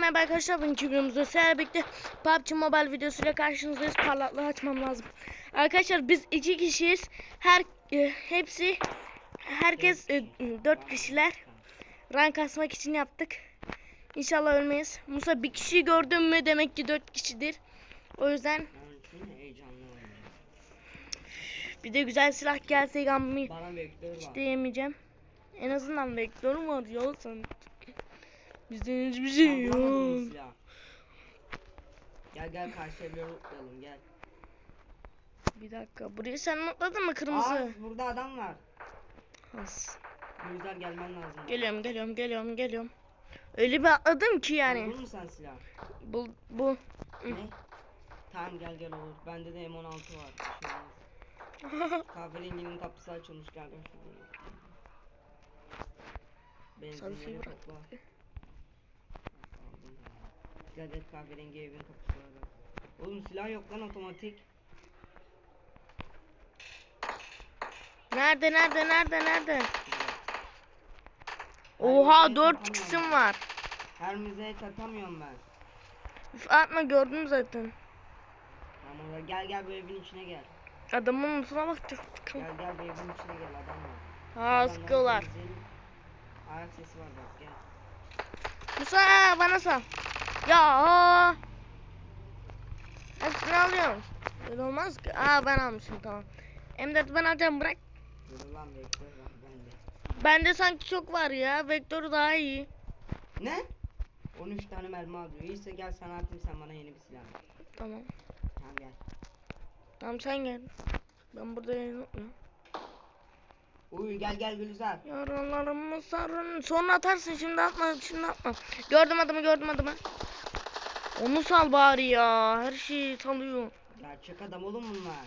Merhaba arkadaşlar bugünkü videomuzda sizlerle birlikte PUBG Mobile videosuyla karşınızdayız. Parlaklığı açmam lazım. Arkadaşlar biz iki kişiyiz. Her e, hepsi herkes e, dört kişiler. Rank asmak için yaptık. İnşallah ölmeyiz. Musa bir kişiyi gördün mü demek ki dört kişidir. O yüzden bir de güzel silah gelse gammi Bana vektör var. işte yemeyeceğim. En azından vektörüm var ya sen. Bizden hiçbir şey yok. Gel gel karşı evleri lootlayalım gel. Bir dakika. Burayı sen notladın mı kırmızı? Aa burada adam var. As. Bu yüzden gelmen lazım. Geliyorum geliyorum geliyorum geliyorum. Öyle bir atladım ki yani. Buldun mu sen silah? Bu bu. Ne? Tamam gel gel olur. Bende de M16 var. Bir şey. Kahverenginin kapısı açılmış gel gel şuraya. Sarı şey bırak. topla. Aldım. Gel gel kahverengi evin kapısı var. bak. Oğlum silah yok lan otomatik. Nerede nerede nerede nerede? Oha müzeyi 4 takamıyorum kişim ben. var. Her müzeye takamıyorum ben. Üf, atma gördüm zaten. Tamam gel gel bu evin içine gel. Adamın notuna bakacaktık. Gel gel bu evin içine gel adam var. Ha sıkıyorlar. Ayak sesi var bak gel. Musa bana sal. Ya. Hepsini alıyorum. Öyle olmaz ki. Aa ben almışım tamam. M4 ben alacağım bırak. Dur lan vektör var bende. Bende sanki çok var ya. Vektör daha iyi. Ne? 13 tane mermi alıyor. İyiyse gel sana atayım sen bana yeni bir silah. ver. Tamam. Tamam gel. Tamam sen gel. Ben burada unutmuyorum. Uy gel gel Gülizar. Yaralarımı sarın. Sonra atarsın şimdi atma şimdi atma. Gördüm adamı gördüm adamı. Onu sal bari ya. Her şeyi salıyor. Gerçek adam oğlum bunlar.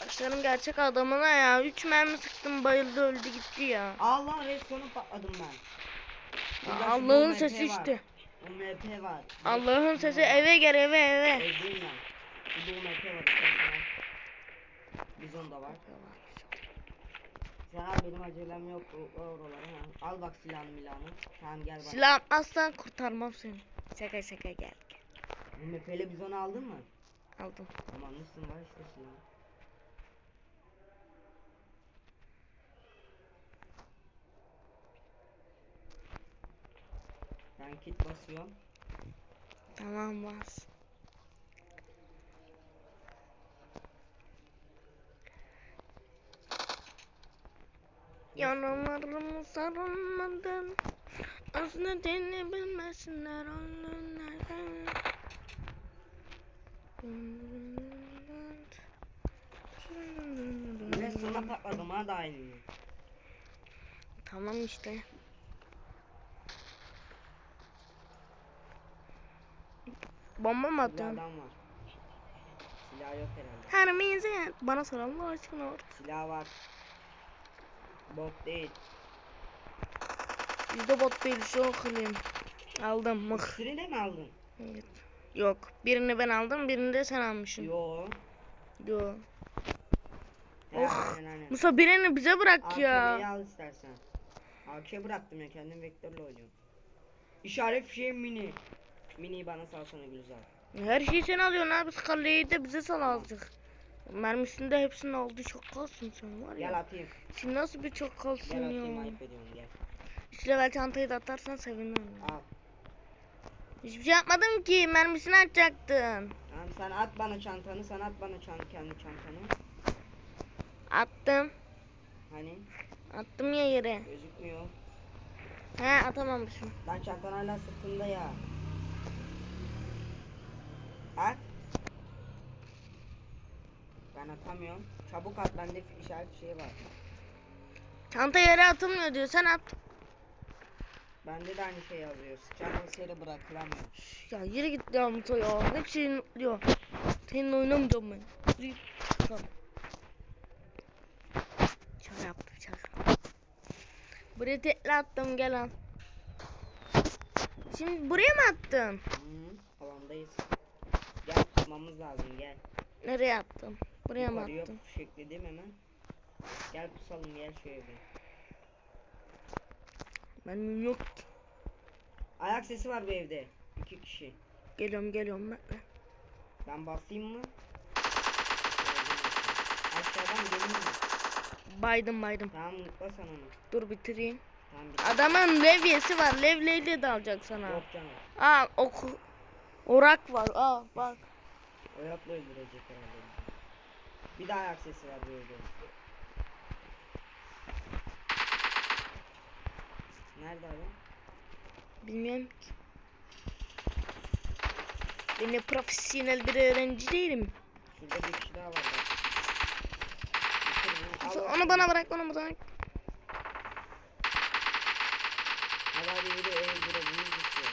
Başlarım gerçek adamına ya. Üç mermi sıktım bayıldı öldü gitti ya. Allah resmonu patladım ben. Allah'ın sesi işte. UMP var. Allah'ın sesi eve gel eve eve. Evdeyim ben. Bir de UMP var. Bizon da var. Al benim acelem yok o- oralara. ha. Al bak silahını milahını. Tamam gel bak. Silah atmazsan kurtarmam seni. Şaka şaka gel. UMP'li bizonu aldın mı? Aldım. Tamam almışsın var işte silah. Ben kit basıyorum. Tamam bas. Yaralarımı sarılmadın. Aslında seni bilmesinler onlardan. Ve sonra patladım ha da aynı. Tamam işte. Bomba mı atıyorsun? adam var. Silah yok herhalde. Her mize bana sor Allah aşkına or. Silah var. Bot değil. Bizde bot değil şu kılayım. Aldım mıh. İkisini de mi aldın? Evet. Yok. Birini ben aldım, birini de sen almışsın. Yo. Yo. He, Oh. aynen. Musa birini bize bırak ya. AK'yi al istersen. AK bıraktım ya kendim vektörle oynuyorum. İşaret fişeği mini. Mini'yi bana salsana Gülzar. Her şeyi sen alıyorsun abi. Scarlet'i de bize sal azıcık. Mermisini de hepsini aldı. Çok kalsın sen var Gel ya. atayım. Sen nasıl bir çok kalsın Gel atayım ya. ayıp ediyorum gel. Üç level çantayı da atarsan sevinirim. Al. Hiçbir şey yapmadım ki. Mermisini atacaktın. Tamam sen at bana çantanı sen at bana çant kendi çantanı. Attım. Hani Attım ya yere. gözükmüyor. He atamamışım. Lan çantan hala sırtında ya. At. Ben atamıyorum. Çabuk at bende işaret şey var. Çanta yere atılmıyor diyor. Sen at. Bende de aynı şey yazıyor. Sıçan yere bırakılamıyor. Ya yere git ya Musa ya. Hep şeyin diyor. Seninle oynamayacağım ben. Yürü git. Tamam. Şaka yaptım şaka. Buraya tekli attım gel al. Şimdi buraya mı attın? Hı, alandayız. Gel tutmamız lazım gel. Nereye attım? Buraya mı Yukarıya attın? fişekledim hemen. Gel pusalım gel şu eve. Benim yok. Ayak sesi var bu evde. İki kişi. Geliyorum geliyorum bekle. Ben basayım mı? Aşağıdan geleyim mi? Baydım baydım. Tamam mutla sen onu. Dur bitireyim. Tamam bir Adamın levyesi var. Levleyle de alacak sana. Yok canım. Aa ok orak var. Aa bak. O yapla öldürecek herhalde. Bir daha ayak sesi var evde. Nerede adam? Bilmiyorum ki. Ben de profesyonel bir öğrenci değilim. Şurada bir kişi daha var bak. Onu bana bırak, onu bana bırak.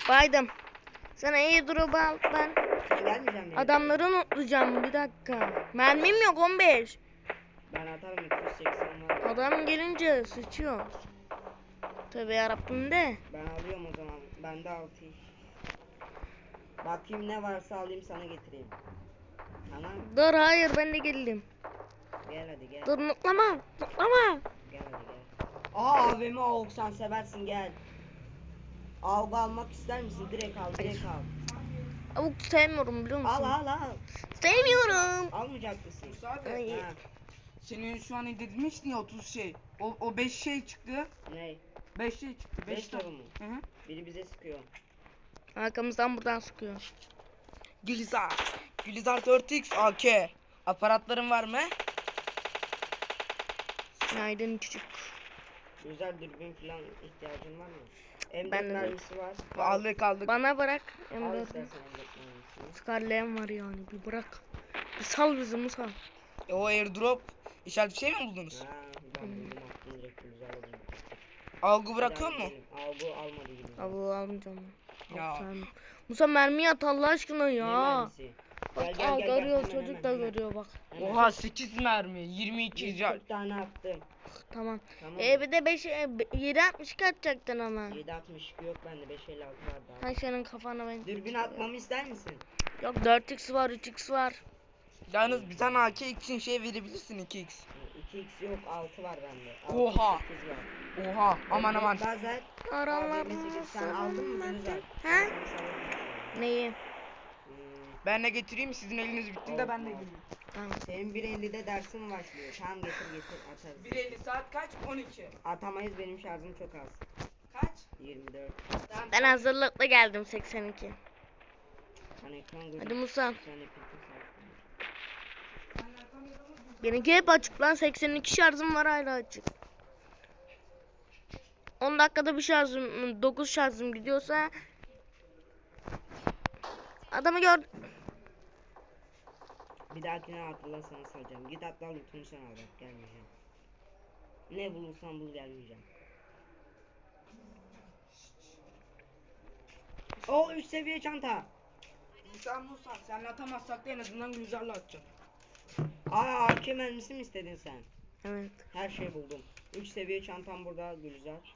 Baydım. Sana iyi drop al ben. Benim. Adamları unutacağım bir dakika. Mermim yok 15. Ben atarım 280 var. Adam gelince sıçıyor. Tövbe yarabbim de. Ben alıyorum o zaman. Bende 6 iş. Bakayım ne varsa alayım sana getireyim. Tamam. Dur hayır ben de geldim. Gel hadi gel. Dur mutlama. Mutlama. Gel hadi gel. Aa AUG sen seversin gel. AUG almak ister misin? Direkt al direkt al. Avuk sevmiyorum biliyor musun? Al al al. Sevmiyorum. Almayacak mısın? Abi, Ay. Ha, senin şu an demiştin ya 30 şey. O, o 5 şey çıktı. ne? 5 şey çıktı. 5 Beş tane. tane mı? Hı hı. Biri bize sıkıyor. Arkamızdan buradan sıkıyor. Gülizar. Gülizar 4x AK. Aparatların var mı? Günaydın çocuk. Güzel dürbün falan ihtiyacın var mı? M4 Ben de mermisi var. Aldık aldık. Bana bırak. Al M4. istersen M4 mermisini. Scarlet'im var yani bir bırak. Bir sal bizi Musa. E, o airdrop işaret bir şey mi buldunuz? Ha, ben buldum attım direkt güzel oldu. Algı bırakıyor mu? gidelim. Algı almadı gibi. Abi almayacağım. Ya. Sen- Musa mermi at Allah aşkına Ne ya. mermisi? Bak Gel, gel, al gel, gel. görüyor Hemen, çocuk hemen, da hemen. görüyor bak. Hemen. Oha 8 mermi 22 cal. 140 tane attım. Tamam. Tamam. E bir de 5 7 60 atacaktın ama. 7.62 yok bende 5.56 var daha. Hay senin kafana ben. Dürbün atmamı ister misin? Yok 4x var 3x var. Yalnız bir tane AK için şey verebilirsin 2x. 2x yok 6 var bende. Altı, Oha. sekiz var. Oha aman aman. Lazer. Aralar AVM8 sen aldın mı? He? Neyi? Ben de getireyim sizin eliniz bittiğinde ben de geleyim. Tamam. senin 1.50'de dersin başlıyor. Tamam getir getir atarız. 1.50 saat kaç? 12. Atamayız benim şarjım çok az. Kaç? 24. Ben hazırlıklı geldim 82. Hani ekran görüntüsü. Hadi Musa. Sen Benimki hep açık lan 82 şarjım var hala açık. 10 dakikada bir şarjım 9 şarjım gidiyorsa Adamı gör. Bir dahakine hatırla sana salacağım. Git atla lootunu sen al bak gelmeyeceğim. Ne bulursan bul gelmeyeceğim. O 3 seviye çanta. Musa Musa senle atamazsak da en azından güzelle atacağım. Aa AK mermisi mi istedin sen? Evet. Her şey buldum. 3 seviye çantam burada Gülizar.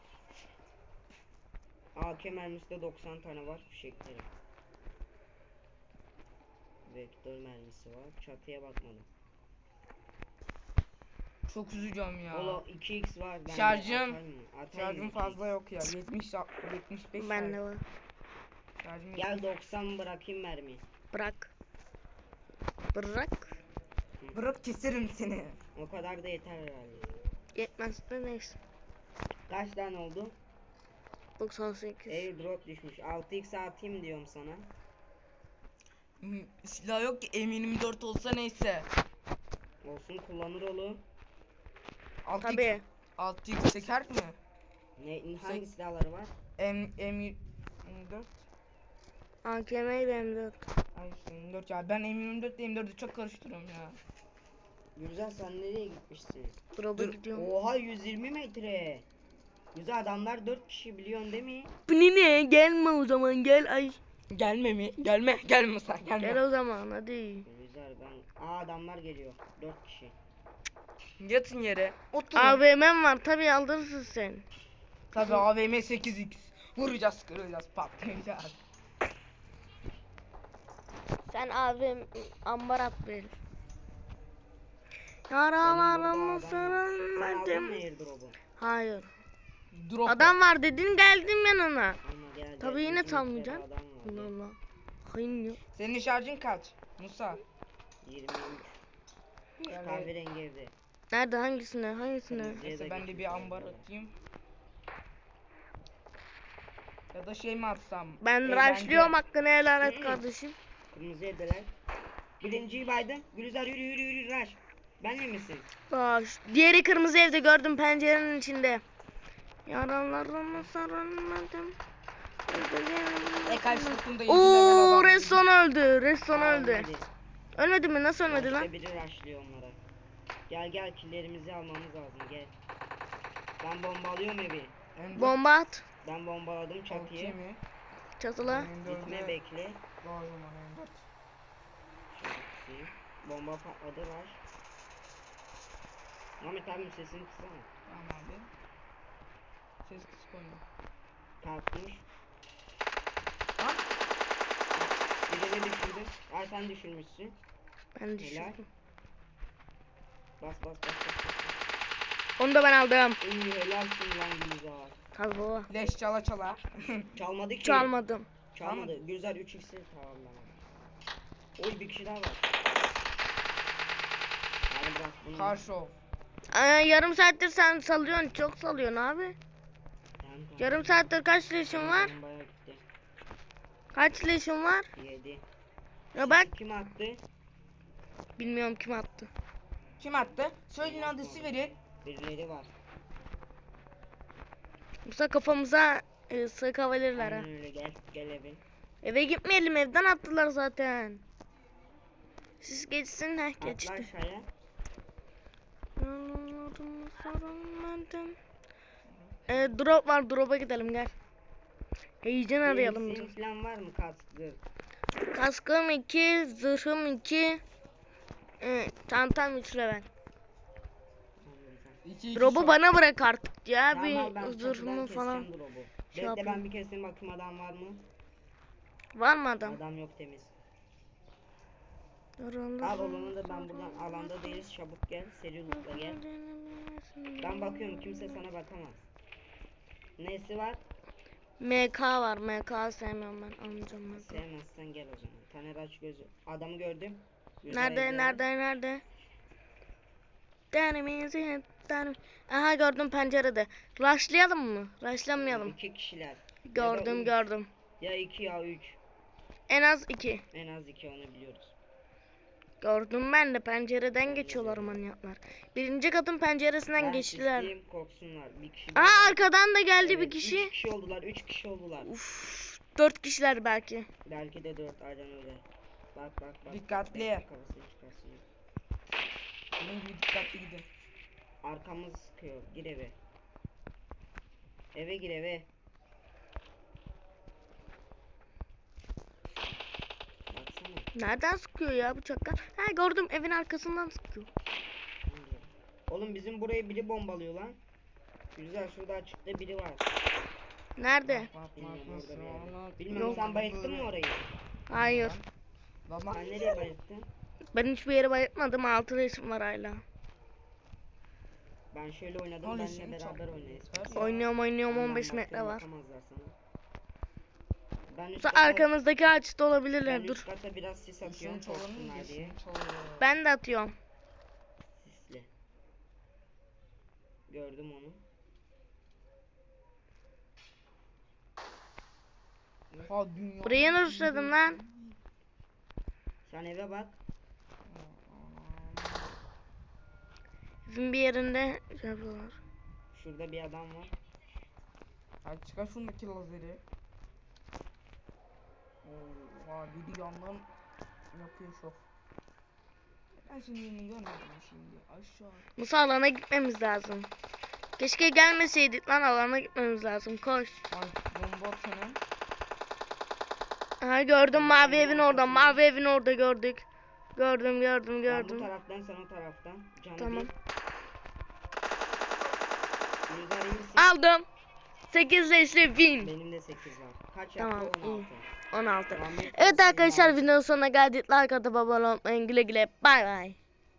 AK mermisi de 90 tane var fişekleri. Vektör mermisi var. Çatıya bakmadım. Çok üzücüm ya. Ola 2x var. Ben Şarjım- Şarjım fazla yok ya. 70 75 Ben de var. Şarjım Gel 90 bırakayım mermi. Bırak. Bırak. Bırak keserim seni. O kadar da yeter herhalde. Yetmez de neyse. Kaç tane oldu? 98. Airdrop düşmüş. 6x atayım diyorum sana. Silah yok ki M24 olsa neyse. Olsun kullanır oğlum. 6x, Tabii. 6x çeker mi? Ne hangi silahları var? M M24 AKM ile M4. Ay işte M24 ya ben M24 ile M4'ü çok karıştırıyorum ya. Güzel sen nereye gitmişsin? Drop'a gidiyorum. Oha 120 metre. Güzel adamlar 4 kişi biliyorsun değil mi? Bu ne ne? Gelme o zaman gel ay. Gelme mi? Gelme. Gelme sen gelme. Gel o zaman hadi. Güzel ben. Aa adamlar geliyor. 4 kişi. Yatın yere. Oturun. AVM'm var tabii aldırırsın sen. Tabii AVM 8x. Vuracağız, kıracağız, patlayacağız. Sen AVM ambar at ver. Yaralarımı sarılmadım. Hayır. Drop. Adam var dedin geldim yanına. Ama. Tabii yine metre salmayacaksın. adam var. Allah Allah. Hayır yok. Senin şarjın kaç? Musa. 23. Yani- Kahverengi evde. Nerede hangisine hangisine? Neyse ben de bir ambar atayım. Ya da şey mi atsam? Ben Eğlence. rushlıyorum hakkını helal et kardeşim. Kırmızı evdeler. Birinciyi baydım. Gülizar yürü yürü yürü Raş. Benle misin? Baş. Diğeri kırmızı evde gördüm pencerenin içinde. Yaralarımı sarılmadım. E karşılıkında yedi Oo level adam. Reston öldü. Reston öldü. ölmedi. Mi? Nasıl ölmedi lan? biri rushlıyor onlara. Gel gel killerimizi almamız lazım gel. Ben bombalıyorum evi. M4 Bomba at. Ben bombaladım okey çatıyı. mi? Çatıla. M4'e Gitme bekle. var o zaman M4. Şöyle kısayım. Bomba patladı rush. Ahmet abi sesini kısana. Tamam abi. Ses kısık oynuyor. Kalkmış. Lan Birini düşürdüm. Ay sen düşürmüşsün. Ben düşürdüm. Bas bas bas bas. Onu da ben aldım. İyi helalsin lan Gülizar. Tabii leş çala çala. Çalmadı ki. Çalmadım. Çalmadı. Gülizar 3 x'i tamam lan. Oy bir kişi daha var. Bak bunu. Karşı ol. Ay, yarım saattir sen salıyorsun. Çok salıyorsun abi. Yarım saattir kaç leşin var? Kaç leşin var? 7. Ya bak. Kim attı? Bilmiyorum kim attı. Kim attı? Söyleyin adresi verin. Birileri var. Musa kafamıza e, sıkabilirler ha. Öyle gel. Gel evin. Eve gitmeyelim evden attılar zaten. Siz geçsin ha Atla geçti. aşağıya. Yollarımı sarılmadım. E, drop var drop'a gidelim gel. Heyecan arayalım Senin falan var mı kaskı? Kaskım 2, zırhım 2. E, çantam 3 level. Drop'u bana bırak artık ya Tamam, bir zırhımı falan. şey Bekle ben bir keseyim bakayım adam var mı? Var mı adam? Adam yok temiz. Al olanı da ben buradan alanda değiliz çabuk gel. Seri lootla gel. Ben bakıyorum kimse sana bakamaz. Nesi var? MK var. MK sevmiyorum ben. Almayacağım MK. Sevmezsen gel o zaman. Taner aç gözü. Adamı gördüm. Güzel Nerede evde nerede nerede? Denimizi denim. Aha gördüm pencerede. Rushlayalım mı? Rushlamayalım. İki kişiler. Gördüm gördüm. Ya iki ya üç. En az iki. En az iki onu biliyoruz. Gördüm ben de pencereden geçiyorlar manyaklar. Birinci katın penceresinden Ben geçtiler. sisleyeyim, korksunlar. Bir kişi daha Aa var. arkadan da geldi bir Evet, kişi. Üç kişi oldular. Üç kişi oldular. Uf, dört kişiler belki. Belki de dört aynen öyle. Bak bak bak. Dikkatli. Bunun gibi dikkatli gidin. Arkamız sıkıyor. Gir eve. Eve gir eve. Nereden sıkıyor ya bıçaklar? Ha gördüm evin arkasından sıkıyor. Oğlum bizim burayı biri bombalıyor lan. Güzel şurada açıkta biri var. Nerede? Bilmiyorum sen bayılttın mı orayı? Hayır. Baba. Sen nereye bayılttın? Ben hiçbir yere bayıltmadım. Altı resim var hala. Ben şöyle oynadım benle beraber oynayız. Oynuyorum oynuyorum Benden 15 metre var. Ben üst kata- arkamızdaki ağaçta ben olabilirler. üst Dur. kata biraz sis atıyorum korksunlar diye. Ben de atıyorum. Sisle. Gördüm onu. Dünya. Buraya nasıl lan? Sen eve bak. Evin bir yerinde şey yapıyorlar. Şurada bir adam var. Hadi çıkar şundaki lazeri. Oha biri yandan yapıyor şok. Ben şimdi görmedim şimdi. Aşağı. Musa alana gitmemiz lazım. Keşke gelmeseydik lan alana gitmemiz lazım. Koş. Ay bomba atanım. Aha gördüm mavi evin orada. Mavi evin orada gördük. Gördüm gördüm Ben bu gördüm. taraftan sen o taraftan. Canı Tamam. Aldım. 8 leşli win. Benim de 8 var. Kaç Tamam, yaptı? iyi. 16. 16. Ahmet Evet arkadaşlar videonun sonuna geldik. Like atıp abone olmayı güle güle. Bay bay.